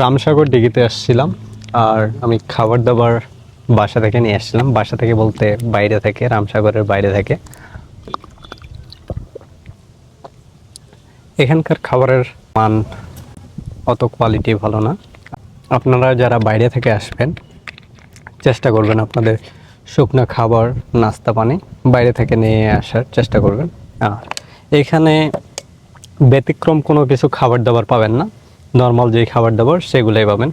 রামসাগর ডিগিতে আসছিলাম আর আমি খাবার দাবার বাসা থেকে নিয়ে আসছিলাম। বাসা থেকে বলতে বাইরে থেকে, রামসাগরের বাইরে থেকে। এখানকার খাবারের মান অত কোয়ালিটি ভালো না। আপনারা যারা বাইরে থেকে আসবেন, চেষ্টা করবেন আপনাদের শুকনো খাবার, নাস্তা পানি বাইরে থেকে নিয়ে আসার চেষ্টা করবেন। আর এখানে ব্যতিক্রম কোনো কিছু খাবার দাবার পাবেন না। নর্মাল যে খাবার দাবার, সেগুলোই পাবেন।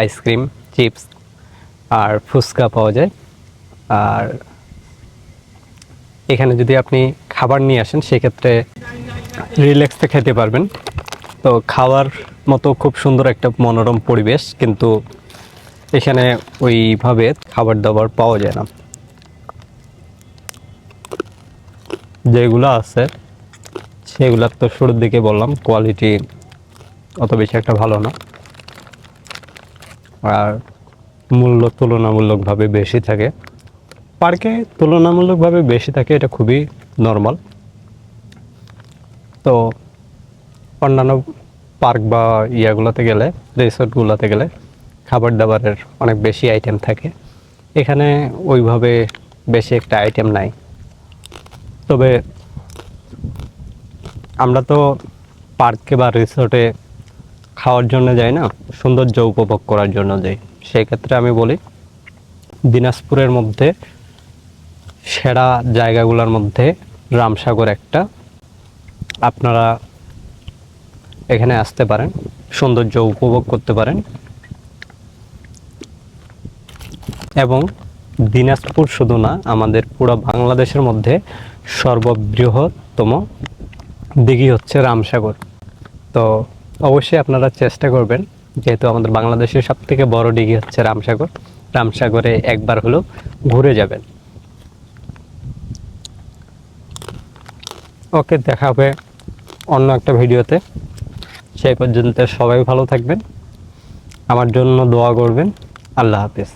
আইসক্রিম চিপস আর ফুচকা পাওয়া যায়। আর এখানে যদি আপনি খাবার নিয়ে আসেন, সেক্ষেত্রে রিল্যাক্সে খেতে পারবেন। তো খাওয়ার মতো খুব সুন্দর একটা মনোরম পরিবেশ, কিন্তু এখানে ওইভাবে খাবার দাবার পাওয়া যায় না। যেগুলো আছে, সেগুলার তো শুরুর দিকে বললাম কোয়ালিটি অত বেশি একটা ভালো না। আর মূল্য তুলনামূলকভাবে বেশি থাকে। পার্কে তুলনামূলকভাবে বেশি থাকে, এটা খুবই নর্মাল তো অন্যান্য পার্ক বা ইয়াগুলোতে গেলে, রিসোর্টগুলোতে গেলে খাবার দাবারের অনেক বেশি আইটেম থাকে। এখানে ওইভাবে বেশি একটা আইটেম নাই। তবে আমরা তো পার্কে বা রিসোর্টে খাওয়ার জন্য যাই না, সৌন্দর্য উপভোগ করার জন্য যাই। সেই ক্ষেত্রে আমি বলি, দিনাজপুরের মধ্যে সেরা জায়গাগুলোর মধ্যে রামসাগর একটা। আপনারা এখানে আসতে পারেন, সৌন্দর্য উপভোগ করতে পারেন। এবং দিনাজপুর শুধু না, আমাদের পুরো বাংলাদেশের মধ্যে সর্ববৃহত্তম দিঘি হচ্ছে রামসাগর। তো অবশ্যই আপনারা চেষ্টা করবেন, যেহেতু আমাদের বাংলাদেশের সব থেকে বড় ডিগ্রি হচ্ছে রামসাগর। রামসাগরে একবার হলেও ঘুরে যাবেন। ওকে, দেখা হবে অন্য একটা ভিডিওতে। সেই পর্যন্ত সবাই ভালো থাকবেন। আমার জন্য দোয়া করবেন। আল্লাহ হাফিজ।